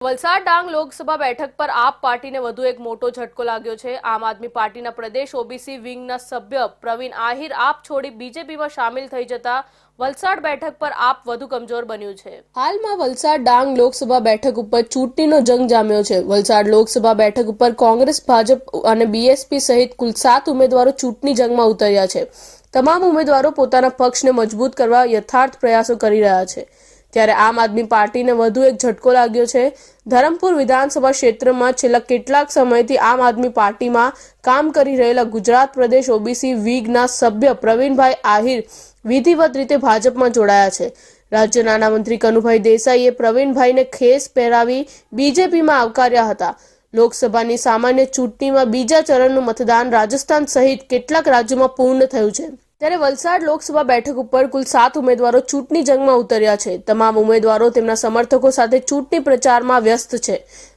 વલસાડ ડાંગ લોકસભા બેઠક પર આપ પાર્ટીને વધુ એક મોટો ઝટકો લાગ્યો છે. આમ આદમી પાર્ટીના પ્રદેશ ઓબીસી વિંગના સભ્ય પ્રવીણ આહિર આપ છોડી બીજેપીમાં સામેલ થઈ જતા વલસાડ બેઠક પર આપ વધુ કમજોર બન્યું છે. હાલમાં વલસાડ ડાંગ લોકસભા બેઠક ઉપર ચૂંટણીનો જંગ જામ્યો છે. વલસાડ લોકસભા બેઠક ઉપર કોંગ્રેસ, ભાજપ અને બીએસપી સહિત કુલ સાત ઉમેદવારો ચૂંટણી જંગમાં ઉતર્યા છે. તમામ ઉમેદવારો પોતાના પક્ષને મજબૂત કરવા યથાર્થ પ્રયાસો કરી રહ્યા છે. ત્યારે આમ આદમી પાર્ટીને વધુ એક ઝટકો લાગ્યો છે. ધરમપુર વિધાનસભા ક્ષેત્રમાં છેલ્લા કેટલાક સમયથી આમ આદમી પાર્ટીમાં કામ કરી રહેલા ગુજરાત પ્રદેશ ઓબીસી વીગના સભ્ય પ્રવીણભાઈ આહિર વિધિવત રીતે ભાજપમાં જોડાયા છે. રાજ્ય નાણામંત્રી કનુભાઈ દેસાઈએ પ્રવીણભાઈને ખેસ પહેરાવી બીજેપીમાં આવકાર્યા હતા. લોકસભાની સામાન્ય ચૂંટણીમાં બીજા ચરણનું મતદાન રાજસ્થાન સહિત કેટલાક રાજ્યોમાં પૂર્ણ થયું છે. ત્યારે વલસાડ લોકસભા બેઠક ઉપર કુલ સાત ઉમેદવારો ચૂંટણી જંગમાં ઉતર્યા છે. તમામ ઉમેદવારો તેમના સમર્થકો સાથે ચૂંટણી પ્રચારમાં વ્યસ્ત છે.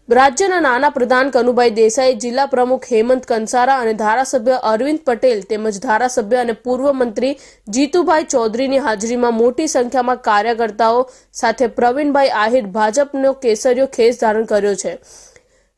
રાજ્યના નાના પ્રધાન કનુભાઈ દેસાઈ, જિલ્લા પ્રમુખ હેમંત કંસારા અને ધારાસભ્ય અરવિંદ પટેલ તેમજ ધારાસભ્ય અને પૂર્વ મંત્રી જીતુભાઈ ચૌધરીની હાજરીમાં મોટી સંખ્યામાં કાર્યકર્તાઓ સાથે પ્રવીણભાઈ આહિર ભાજપનો કેસરીયો ખેસ ધારણ કર્યો છે.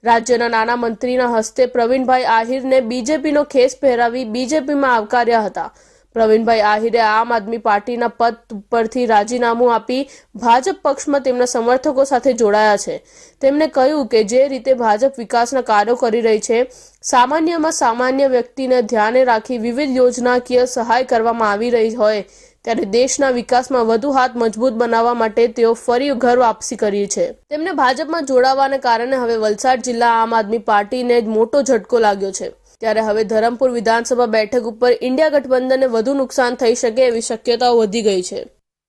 રાજ્યના નાના મંત્રીના હસ્તે પ્રવીણભાઈ આહિરને બીજેપીનો ખેસ પહેરાવી બીજેપીમાં આવકાર્યા હતા. પ્રવીણભાઈ આહિરે આમ આદમી પાર્ટીના પદ પરથી રાજીનામું આપી ભાજપ પક્ષમાં તેમના સમર્થકો સાથે જોડાયા છે. તેમણે કહ્યું કે જે રીતે ભાજપ વિકાસના કાર્યો કરી રહી છે, સામાન્યમાં સામાન્ય વ્યક્તિને ધ્યાને રાખી વિવિધ યોજનાકીય સહાય કરવામાં આવી રહી હોય, ત્યારે દેશના વિકાસમાં વધુ હાથ મજબૂત બનાવવા માટે તેઓ ફરી ઘર વાપસી કરી છે. તેમને ભાજપમાં જોડાવાને કારણે હવે વલસાડ જિલ્લા આમ આદમી પાર્ટીને મોટો ઝટકો લાગ્યો છે. ત્યારે હવે ધરમપુર વિધાનસભા બેઠક ઉપર ઇન્ડિયા ગઠબંધનને વધુ નુકસાન થઈ શકે એવી શક્યતાઓ વધી ગઈ છે.